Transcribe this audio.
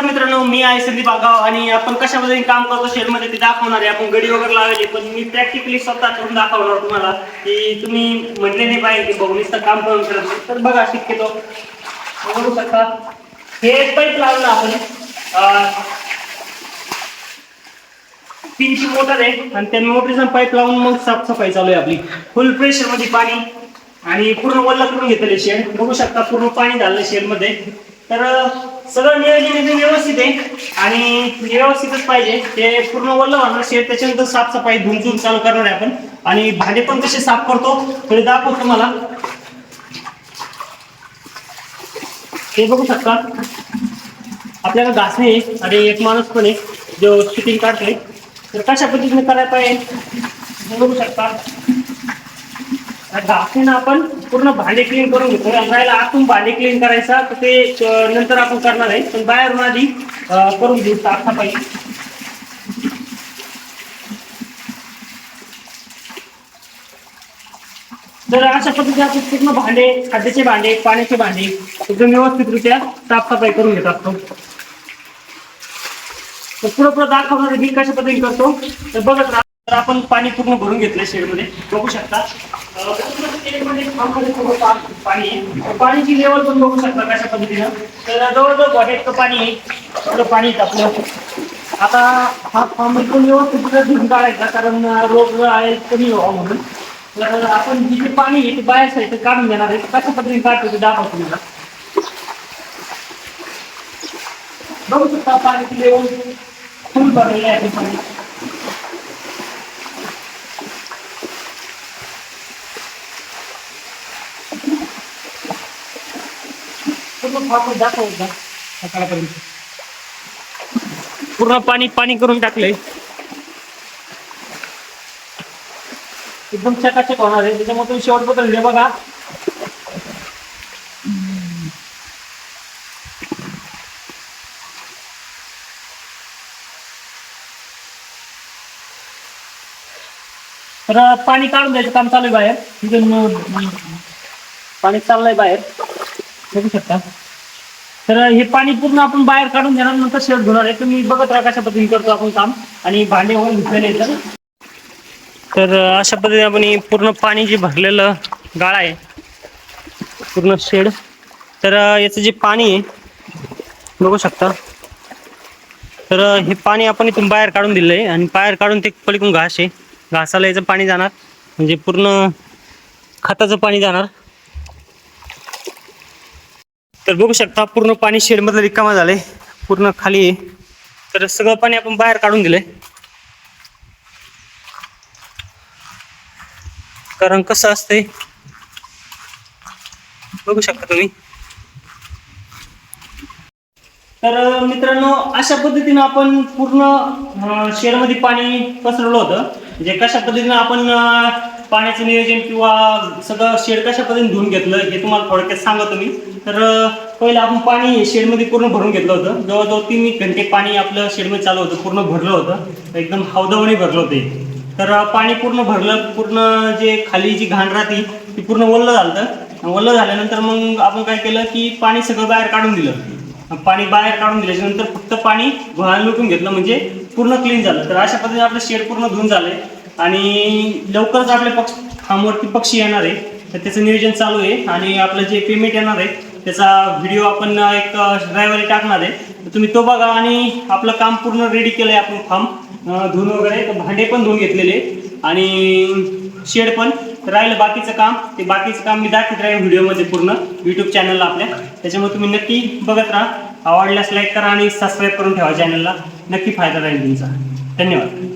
नमस्कार मित्रांनो मी आहे संदीप आगाव आणि आपण कशा पद्धतीने काम करतो शेडमध्ये ते दाखवणार आहे. आपण गडी वगैरे लावायची पण मी प्रॅक्टिकली स्वतः करून दाखवणार तुम्हाला की तुम्ही म्हटले नाही पाहिजे की बघून काम करून करत तर बघा शक्यतो बघू शकता. हे पाईप लावलं आपण. तीनशे तीनची मोटर आहे आणि त्या मोटरीचा पाईप लावून मग साफसफाई चालू आहे आपली. फुल प्रेशरमध्ये पाणी आणि पूर्ण वल्ला करून घेतले शेड. बघू शकता पूर्ण पाणी झालं शेडमध्ये तर सगळं नियोजन एकदम व्यवस्थित आहे. आणि व्यवस्थितच पाहिजे. ते पूर्ण वल्ल होणार शेत त्याच्यानंतर साफसफाई धुमधूम चालू करणार आहे आपण. आणि भांडे पण कसे साफ करतो ते दाखवतो तुम्हाला. हे बघू शकता. आपल्याला घासणे आणि एक माणूस पण आहे जो शूटिंग काढतोय. तर कशा पद्धतीने करायला पाहिजे हे बघू शकता. घासणीनं आपण पूर्ण भांडे क्लीन करून घेतो. आणि राहिला आतून भांडे क्लीन करायचा तर ते नंतर आपण करणार आहे. पण बाहेरून आधी करून घेऊ साफसफाई तर अशा पद्धतीने आपण पूर्ण भांडे खाद्याचे भांडे पाण्याचे भांडे एकदम व्यवस्थितरित्या साफसफाई करून घेत असतो. तर पुढं पुढं दाखवणार मी कशा पद्धतीने करतो तर बघत राहा. तर आपण पाणी पूर्ण भरून घेतलं शेडमध्ये. बघू शकता. अं, पूर्ण शेडमध्ये खांबामध्ये पाणी लेवल पण शकता कशा पद्धतीनं तर जवळजवळ गोट्यात पाणी आहे एवढं आता हा फार्म एकदम व्यवस्थित धुवून काढायचा कारण अं, रोग आहे कमी व्हावं म्हणून तर आपण जिथे पाणी आहे ते बाहेर साईड काढून कशा पद्धतीने काढतो ते दाखवतो तुम्हाला बघू शकता लेवल फुल भरलेलं आहे ते पाणी पूर्ण दाखव सकाळपर्यंत. पूर्ण पाणी पाणी करून टाकलंय. एकदम चकाचक होणार आहे. त्याच्यामुळे तुम्ही शेवट बदल बघा. तर पाणी काढून द्यायचं काम चालू आहे बाहेर. पाणी चाललंय बाहेर. बघू शकता. तर हे पाणी पूर्ण आपण बाहेर काढून देणार नंतर शेड धुणार आहे. तुम्ही बघत राहा कशा पद्धतीने करतो आपण काम. आणि भांडे वगैरे धुतलेले तर. तर अशा पद्धतीने आपण हे पूर्ण पाणी जे भरलेलं गाळ आहे पूर्ण शेड. तर याचं जे पाणी आहे बघू शकता. तर हे पाणी आपण इथून बाहेर काढून दिलं आहे. आणि बाहेर काढून ते पलीकडून घास आहे. घासाला याचं पाणी जाणार. म्हणजे पूर्ण खताचं पाणी जाणार. तर बघू शकता पूर्ण पाणी शेडमधलं रिकामा झालंय. पूर्ण खाली आहे. तर सगळं पाणी आपण बाहेर काढून दिलंय. कारण कसं असतंय बघू शकता तुम्ही. तर मित्रांनो अशा पद्धतीनं आपण पूर्ण शेडमध्ये पाणी पसरवलं होतं. म्हणजे कशा पद्धतीनं आपण पाण्याचं नियोजन किंवा सगळं शेड कशा पद्धतीने धुवून घेतलं हे तुम्हाला थोडक्यात सांगतो मी. तर पहिलं आपण पाणी शेडमध्ये पूर्ण भरून घेतलं होतं. जवळजवळ तीन घंटे पाणी आपलं शेडमध्ये चालू होतं पूर्ण भरलं होतं. एकदम हौदावणी भरलं होतं तर पाणी पूर्ण भरलं पूर्ण जे खाली जी घाण राहते ती पूर्ण ओलं झालं ओलं झाल्यानंतर मग आपण काय केलं की पाणी सगळं बाहेर काढून दिलं. पाणी बाहेर काढून दिल्याच्यानंतर फक्त पाणी घोळाला लुटून घेतलं म्हणजे पूर्ण क्लीन झालं. तर अशा पद्धतीने आपलं शेड पूर्ण धुवून झालंय. आणि लवकरच आपल्या पक्ष फार्मवरती पक्षी येणार आहे. तर त्याचं नियोजन चालू आहे आणि आपलं जे पेमेंट येणार आहे त्याचा व्हिडिओ आपण एक रविवारी टाकणार आहे. तर तुम्ही तो बघा आणि आपलं काम पूर्ण रेडी केलं आहे आपण फार्म धुवून वगैरे तर भांडे पण धुवून घेतलेले आणि शेड पण. राहिलं बाकीचं काम. ते बाकीचं काम मी दाखवत राहील व्हिडिओमध्ये पूर्ण. यूट्यूब चॅनलला आपल्या. त्याच्यामुळे तुम्ही नक्की बघत राहा. आवडल्यास लाईक करा आणि सबस्क्राईब करून ठेवा चॅनलला नक्की फायदा राहील तुमचा. धन्यवाद.